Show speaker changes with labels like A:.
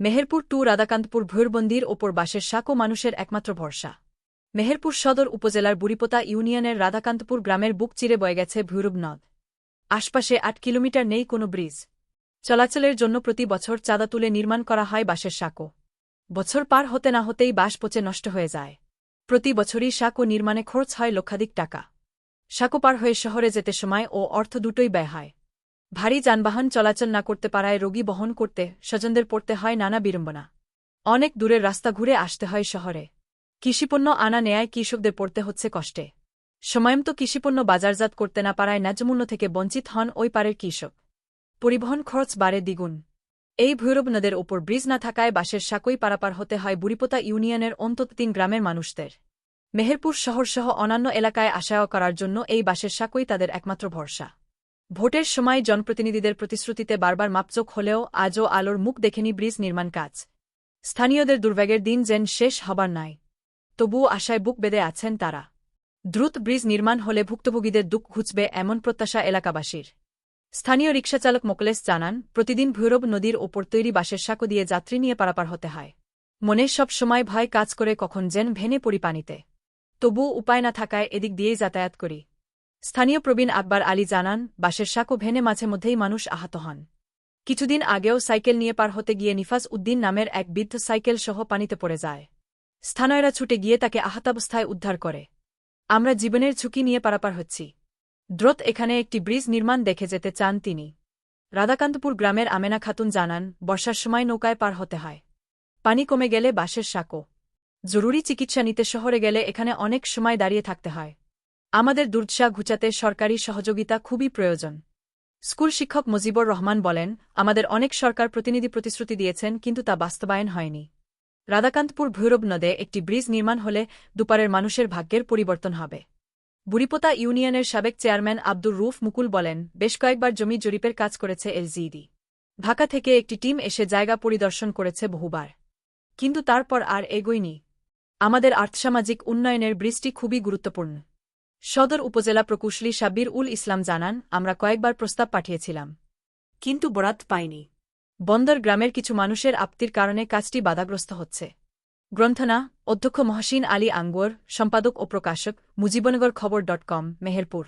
A: Meherpur two Radhakantapur ভৈরবন্দির ওপর বাসের সাঁকো মানুষের একমাত্র ভরসা। মেহেরপুর সদর উপজেলার বুড়িপোতা ইউনিয়নের রাধাকান্তপুর গ্রামের বুক চিরে বয়ে গেছে ভৈরব নদ। আশপাশে আট কিলোমিটার নেই কোনো ব্রিজ। চলাচলের জন্য প্রতি বছর চাঁদা তুলে নির্মাণ করা হয় বাঁশের সাঁকো বছর পার হতে না হতেই বাঁশ পচে নষ্ট হয়ে যায়। প্রতি বছরই সাঁকো নির্মাণে খরচ হয় লক্ষাধিক টাকা। সাঁকো পার হয়ে শহরে যেতে সময় ও অর্থ দুটোই ব্যয় হয়। ভারী যানবাহন চলাচল না করতে পারায় রোগী বহন করতে স্বজনদের পড়তে হয় নানা বিড়ম্বনা। অনেক দূরের রাস্তা ঘুরে আসতে হয় শহরে। কৃষিপণ্য আনা নেয়ায় কৃষকদের পড়তে হচ্ছে কষ্টে। সময়মতো কৃষিপণ্য বাজারজাত করতে না পারায় ন্যায্যমূল্য থেকে বঞ্চিত হন ওই পারের কৃষক। পরিবহন খরচ বাড়ে দ্বিগুণ। এই ভৈরব নদের ওপর ব্রিজ না থাকায় বাসের সাঁকই পারাপার হতে হয় বুড়িপোতা ইউনিয়নের অন্তত তিন গ্রামের মানুষদের। মেহেরপুর শহরসহ অন্যান্য এলাকায় আশায় করার জন্য এই বাসের সাঁকই তাদের একমাত্র ভরসা। ভোটের সময় জনপ্রতিনিধিদের প্রতিশ্রুতিতে বারবার মাপচোক হলেও আজও আলোর মুখ দেখেনি ব্রিজ নির্মাণ কাজ। স্থানীয়দের দুর্ভাগ্যের দিন যেন শেষ হবার নাই। তবুও আশায় বুক বেঁধে আছেন তারা। দ্রুত ব্রিজ নির্মাণ হলে ভুক্তভোগীদের দুঃখ ঘুচবে এমন প্রত্যাশা এলাকাবাসীর। স্থানীয় রিকশাচালক মোকলেশ জানান, প্রতিদিন ভৈরব নদীর ওপর তৈরি বাঁশের সাঁকো দিয়ে যাত্রী নিয়ে পারাপার হতে হয়। মনে সব সময় ভয় কাজ করে কখন যেন ভেনে পড়ি পানিতে তবুও উপায় না থাকায় এদিক দিয়েই যাতায়াত করি। স্থানীয় প্রবীণ আকবর আলী জানান, বাঁশের সাঁকো ভেনে মাঝে মধ্যেই মানুষ আহত হন। কিছুদিন আগেও সাইকেল নিয়ে পার হতে গিয়ে নিফাজ উদ্দিন নামের এক বৃদ্ধ সাইকেল সহ পানিতে পড়ে যায়। স্থানীয়রা ছুটে গিয়ে তাকে আহতাবস্থায় উদ্ধার করে। আমরা জীবনের ঝুঁকি নিয়ে পারাপার হচ্ছি। দ্রোত এখানে একটি ব্রিজ নির্মাণ দেখে যেতে চান তিনি। রাধাকান্তপুর গ্রামের আমেনা খাতুন জানান, বর্ষার সময় নৌকায় পার হতে হয়। পানি কমে গেলে বাঁশের সাঁকো জরুরি চিকিৎসা নিতে শহরে গেলে এখানে অনেক সময় দাঁড়িয়ে থাকতে হয়। আমাদের দুর্দশা ঘুচাতে সরকারি সহযোগিতা খুবই প্রয়োজন। স্কুল শিক্ষক মুজিবুর রহমান বলেন, আমাদের অনেক সরকার প্রতিনিধি প্রতিশ্রুতি দিয়েছেন, কিন্তু তা বাস্তবায়ন হয়নি। রাধাকান্তপুর ভৈরব নদে একটি ব্রিজ নির্মাণ হলে দুপারের মানুষের ভাগ্যের পরিবর্তন হবে। বুড়িপোতা ইউনিয়নের সাবেক চেয়ারম্যান আব্দুর রুফ মুকুল বলেন, বেশ কয়েকবার জমি জরিপের কাজ করেছে এলজিইডি। ঢাকা থেকে একটি টিম এসে জায়গা পরিদর্শন করেছে বহুবার। কিন্তু তারপর আর এগোয়নি। আমাদের আর্থসামাজিক উন্নয়নের ব্রিজটি খুবই গুরুত্বপূর্ণ। সদর উপজেলা প্রকৌশলী সাব্বির উল ইসলাম জানান, আমরা কয়েকবার প্রস্তাব পাঠিয়েছিলাম। কিন্তু বরাত পাইনি। বন্দর গ্রামের কিছু মানুষের আপত্তির কারণে কাজটি বাধাগ্রস্ত হচ্ছে। গ্রন্থনা, অধ্যক্ষ মহসিন আলী আঙ্গুর, সম্পাদক ও প্রকাশক, মুজিবনগর খবর ডট কম, মেহেরপুর।